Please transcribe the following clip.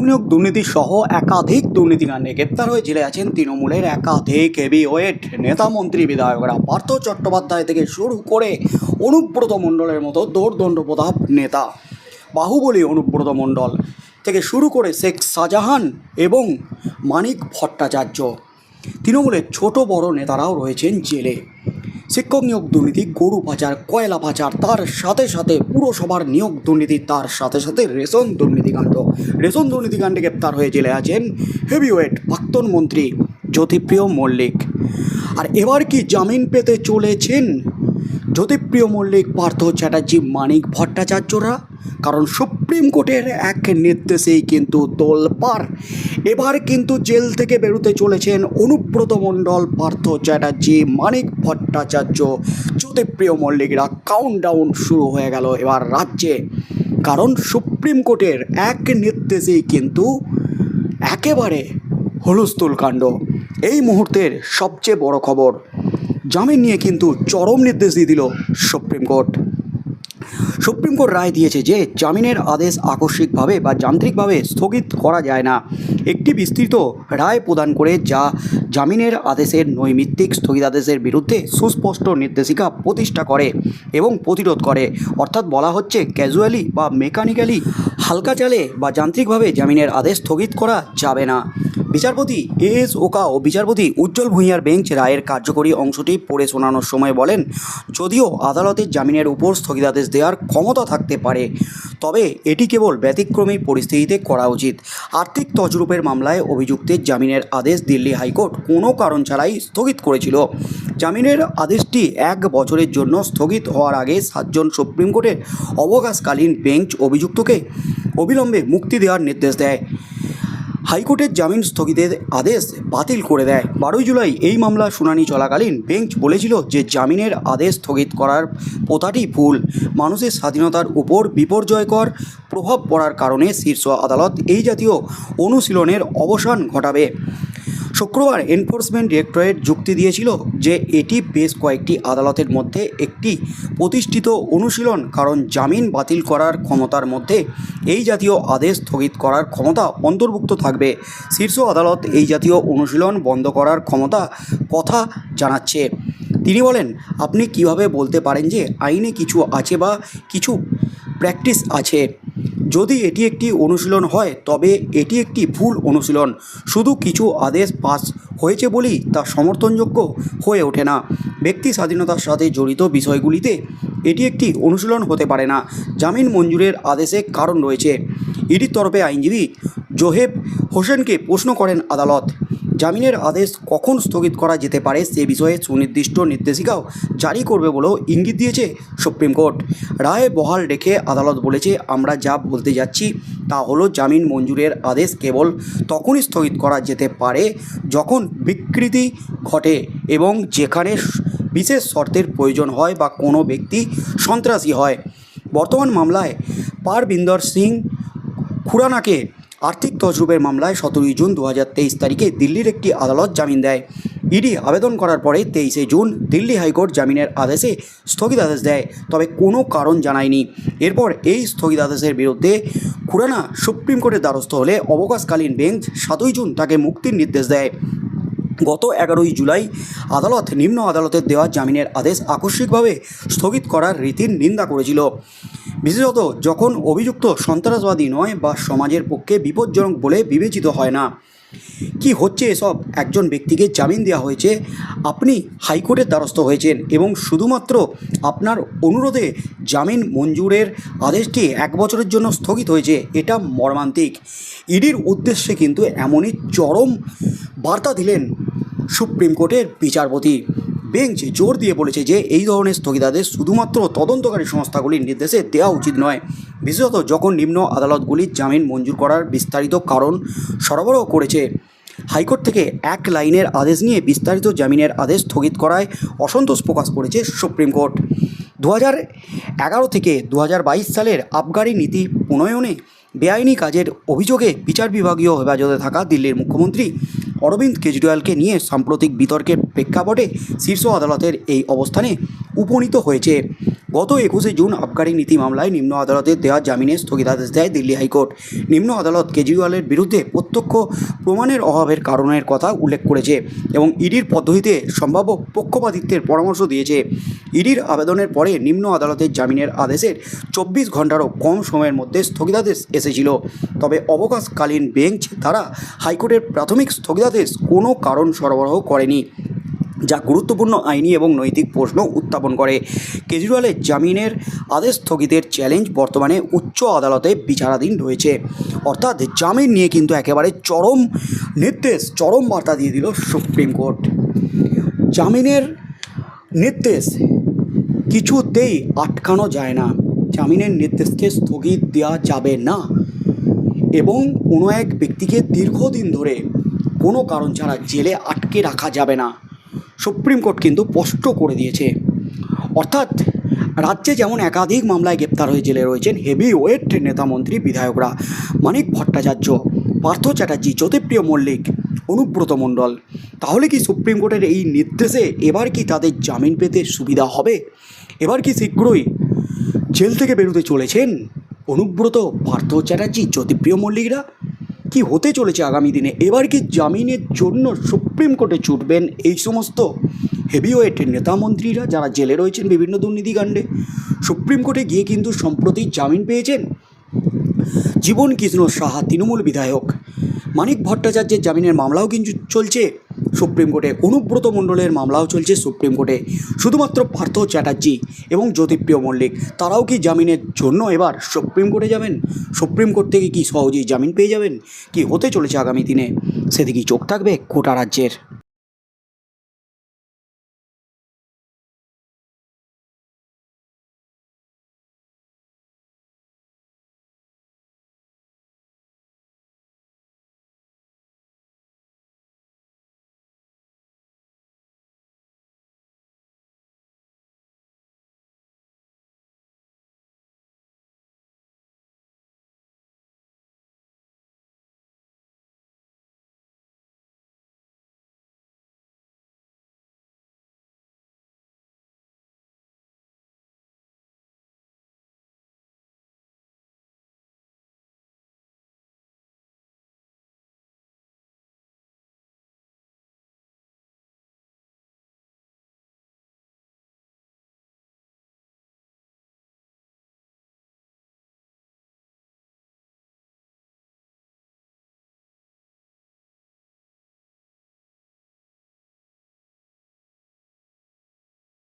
শিক্ষক নিয়োগ দুর্নীতি সহ একাধিক দুর্নীতিকাণ্ডে গ্রেপ্তার হয়ে জেলে আছেন তৃণমূলের একাধিক হেভি ওয়েট নেতা মন্ত্রী বিধায়করা। পার্থ চট্টোপাধ্যায় থেকে শুরু করে অনুব্রত মণ্ডলের মতো দৌর্দণ্ড প্রতাপ নেতা। বাহুবলী অনুব্রত মণ্ডল থেকে শুরু করে শেখ শাহজাহান এবং মানিক ভট্টাচার্য। তৃণমূলের ছোট বড় নেতারাও রয়েছেন জেলে। শিক্ষক নিয়োগ দুর্নীতি, গরু পাচার কয়লা পাচার তার সাথে সাথে পুরসভার নিয়োগ দুর্নীতি, তার সাথে সাথে রেশন দুর্নীতিকাণ্ড রেশন দুর্নীতিকাণ্ডে গ্রেপ্তার হয়ে জেলে আছেন হেভিওয়েট প্রাক্তন মন্ত্রী জ্যোতিপ্রিয় মল্লিক। আর এবার কি জামিন পেতে চলেছেন? জ্যোতিপ্রিয় মল্লিক, পার্থ চ্যাটার্জি, মানিক ভট্টাচার্যরা কারণ সুপ্রিম কোর্টের এক নির্দেশেই কিন্তু তোলপার এবার কিন্তু জেল থেকে বেরোতে চলেছেন অনুব্রত মণ্ডল, পার্থ চ্যাটার্জি, মানিক ভট্টাচার্য, জ্যোতিপ্রিয় মল্লিকরা। কাউন্টডাউন শুরু হয়ে গেল এবার রাজ্যে। কারণ সুপ্রিম কোর্টের এক নির্দেশেই কিন্তু একেবারে হলুস্থুল কাণ্ড। এই মুহূর্তের সবচেয়ে বড় খবর, জামিন নিয়ে কিন্তু চরম নির্দেশ দিয়ে দিল সুপ্রিম কোর্ট। সুপ্রিম কোর্ট রায় দিয়েছে যে জামিনের আদেশ আকস্মিকভাবে বা যান্ত্রিকভাবে স্থগিত করা যায় না। একটি বিস্তৃত রায় প্রদান করে যা জামিনের আদেশের নৈমিত্তিক স্থগিতাদেশের বিরুদ্ধে সুস্পষ্ট নির্দেশিকা প্রতিষ্ঠা করে এবং প্রতিরোধ করে। অর্থাৎ বলা হচ্ছে ক্যাজুয়ালি বা মেকানিক্যালি হালকা চালে বা যান্ত্রিকভাবে জামিনের আদেশ স্থগিত করা যাবে না। বিচারপতি এ এস ওকা ও বিচারপতি উজ্জ্বল ভূঁইয়ার বেঞ্চ রায়ের কার্যকরী অংশটি পড়ে শোনানোর সময় বলেন, যদিও আদালতের জামিনের উপর স্থগিতাদেশ দেওয়ার ক্ষমতা থাকতে পারে। তবে এটি কেবল ব্যতিক্রমী পরিস্থিতিতে করা উচিত। আর্থিক তজরূপের মামলায় অভিযুক্তের জামিনের আদেশ দিল্লি হাইকোর্ট কোনো কারণ ছাড়াই স্থগিত করেছিল। জামিনের আদেশটি এক বছরের জন্য স্থগিত হওয়ার আগে সাতজন সুপ্রিম কোর্টের অবকাশকালীন বেঞ্চ অভিযুক্তকে অবিলম্বে মুক্তি দেওয়ার নির্দেশ দেয়। হাইকোর্টের জামিন স্থগিতের আদেশ বাতিল করে দেয়। বারোই জুলাই এই মামলা শুনানি চলাকালীন বেঞ্চ বলেছিল যে জামিনের আদেশ স্থগিত করার প্রথাটি ভুল। মানুষের স্বাধীনতার উপর বিপর্যয়কর প্রভাব পড়ার কারণে শীর্ষ আদালত এই জাতীয় অনুশীলনের অবসান ঘটাবে। শুক্রবার এনফোর্সমেন্ট ডিরেক্টরেট যুক্তি দিয়েছিল যে এটি বেশ কয়েকটি আদালতের মধ্যে একটি প্রতিষ্ঠিত অনুশীলন, কারণ জামিন বাতিল করার ক্ষমতার মধ্যে এই জাতীয় আদেশ স্থগিত করার ক্ষমতা অন্তর্ভুক্ত থাকবে। শীর্ষ আদালত এই জাতীয় অনুশীলন বন্ধ করার ক্ষমতা কথা জানাচ্ছে। তিনি বলেন, আপনি কীভাবে বলতে পারেন যে আইনে কিছু আছে বা কিছু প্র্যাকটিস আছে? যদি এটি একটি অনুশীলন হয়, তবে এটি একটি ভুল অনুশীলন। শুধু কিছু আদেশ পাস হয়েছে বলেই তা সমর্থনযোগ্য হয়ে ওঠে না। ব্যক্তি স্বাধীনতার সাথে জড়িত বিষয়গুলিতে এটি একটি অনুশীলন হতে পারে না। জামিন মঞ্জুরের আদেশে কারণ রয়েছে। ইডির তরফে আইনজীবী জোহেব হোসেনকে প্রশ্ন করেন আদালত। জামিনের আদেশ কখন স্থগিত করা যেতে পারে সে বিষয়ে সুনির্দিষ্ট নির্দেশিকাও জারি করবে বলেও ইঙ্গিত দিয়েছে সুপ্রিম কোর্ট। রায় বহাল রেখে আদালত বলেছে, আমরা যা বলতে যাচ্ছি তা হলো জামিন মঞ্জুরের আদেশ কেবল তখনই স্থগিত করা যেতে পারে যখন বিকৃতি ঘটে এবং যেখানে বিশেষ শর্তের প্রয়োজন হয় বা কোনো ব্যক্তি সন্ত্রাসী হয়। বর্তমান মামলায় পারবিন্দর সিং খুরানাকে আর্থিক তজরুবের মামলায় সতেরোই জুন দু তারিখে দিল্লির একটি আদালত জামিন দেয়। ইডি আবেদন করার পরে তেইশে জুন দিল্লি হাইকোর্ট জামিনের আদেশে স্থগিতাদেশ দেয়, তবে কোনো কারণ জানায়নি। এরপর এই স্থগিতাদেশের বিরুদ্ধে খুরানা সুপ্রিম কোর্টের দ্বারস্থ হলে অবকাশকালীন বেঞ্চ সাতই জুন তাকে মুক্তির নির্দেশ দেয়। গত এগারোই জুলাই আদালত নিম্ন আদালতের দেওয়া জামিনের আদেশ আকস্মিকভাবে স্থগিত করার রীতির নিন্দা করেছিল। বিশেষত যখন অভিযুক্ত সন্ত্রাসবাদী নয় বা সমাজের পক্ষে বিপজ্জনক বলে বিবেচিত হয় না। কি হচ্ছে এসব? একজন ব্যক্তিকে জামিন দেওয়া হয়েছে। আপনি হাইকোর্টের দ্বারস্থ হয়েছেন এবং শুধুমাত্র আপনার অনুরোধে জামিন মঞ্জুরের আদেশটি এক বছরের জন্য স্থগিত হয়েছে, এটা মর্মান্তিক। ইডির উদ্দেশ্যে কিন্তু এমনই চরম বার্তা দিলেন সুপ্রিম কোর্টের বিচারপতি। বেঞ্চ জোর দিয়ে বলেছে যে এই ধরনের স্থগিতাদেশ শুধুমাত্র তদন্তকারী সংস্থাগুলির নির্দেশে দেওয়া উচিত নয়। বিশেষত যখন নিম্ন আদালতগুলির জামিন মঞ্জুর করার বিস্তারিত কারণ সরবরাহ করেছে, হাইকোর্ট থেকে এক লাইনের আদেশ নিয়ে বিস্তারিত জামিনের আদেশ স্থগিত করায় অসন্তোষ প্রকাশ করেছে সুপ্রিম কোর্ট। দু এগারো থেকে দু সালের আবগারি নীতি প্রণয়নে বেআইনি কাজের অভিযোগে বিচার বিভাগীয় হেফাজতে থাকা দিল্লির মুখ্যমন্ত্রী অরবিন্দ কেজরিওয়ালকে নিয়ে সাম্প্রতিক বিতর্কের প্রেক্ষাপটে শীর্ষ আদালতের এই অবস্থানে উপনীত হয়েছে। গত একুশে জুন আবগারি নীতি মামলায় নিম্ন আদালতের দেওয়া জামিনে স্থগিতাদেশ দেয় দিল্লি হাইকোর্ট। নিম্ন আদালত কেজরিওয়ালের বিরুদ্ধে প্রত্যক্ষ প্রমাণের অভাবের কারণের কথা উল্লেখ করেছে এবং ইডির পদ্ধতিতে সম্ভাব্য পক্ষপাতিত্বের পরামর্শ দিয়েছে। ইডির আবেদনের পরে নিম্ন আদালতের জামিনের আদেশের চব্বিশ ঘন্টারও কম সময়ের মধ্যে স্থগিতাদেশ এসেছিল। তবে অবকাশকালীন বেঞ্চ দ্বারা হাইকোর্টের প্রাথমিক স্থগিতাদেশ কোনো কারণ সরবরাহ করেনি। যা গুরুত্বপূর্ণ আইনি এবং নৈতিক প্রশ্ন উত্থাপন করে। কেজরিওয়ালের জামিনের আদেশ স্থগিতের চ্যালেঞ্জ বর্তমানে উচ্চ আদালতে বিচারাধীন রয়েছে। অর্থাৎ জামিন নিয়ে কিন্তু একেবারে চরম নির্দেশ, চরম বার্তা দিয়ে দিল সুপ্রিম কোর্ট। জামিনের নির্দেশ কিছুতেই আটকানো যায় না। জামিনের নির্দেশকে স্থগিত দেওয়া যাবে না এবং কোনো এক ব্যক্তিকে দীর্ঘদিন ধরে কোনো কারণ ছাড়া জেলে আটকে রাখা যাবে না। সুপ্রিম কোর্ট কিন্তু স্পষ্ট করে দিয়েছে। অর্থাৎ রাজ্যে যেমন একাধিক মামলায় গ্রেপ্তার হয়ে জেলে রয়েছেন হেভি ওয়েট নেতামন্ত্রী বিধায়করা মানিক ভট্টাচার্য, পার্থ চ্যাটার্জি, জ্যোতিপ্রিয় মল্লিক, অনুব্রত মণ্ডল। তাহলে কি সুপ্রিম কোর্টের এই নির্দেশে এবার কি তাদের জামিন পেতে সুবিধা হবে? এবার কি শীঘ্রই জেল থেকে বেরোতে চলেছেন অনুব্রত, পার্থ চ্যাটার্জি, জ্যোতিপ্রিয় মল্লিকরা? কি হতে চলেছে আগামী দিনে? এবার কি জামিনের জন্য সুপ্রিম কোর্টে ছুটবেন এই সমস্ত হেভিওয়েট নেতা মন্ত্রীরা যারা জেলে রয়েছেন বিভিন্ন দুর্নীতিকাণ্ডে সুপ্রিম কোর্টে গিয়ে কিন্তু সম্প্রতি জামিন পেয়েছেন জীবন কৃষ্ণ সাহা, তৃণমূল বিধায়ক মানিক ভট্টাচার্যের জামিনের মামলাও কিন্তু চলছে। সুপ্রিম কোর্টে অনুব্রত মণ্ডলের মামলাও চলছে সুপ্রিম কোর্টে। শুধুমাত্র পার্থ চ্যাটার্জি এবং জ্যোতিপ্রিয় মল্লিক, তারাও কি জামিনের জন্য এবার সুপ্রিম কোর্টে যাবেন? সুপ্রিম কোর্ট থেকে কি সহজেই জামিন পেয়ে যাবেন? কি হতে চলেছে আগামী দিনে? সেদিকেই চোখ থাকবে কোটা রাজ্যের।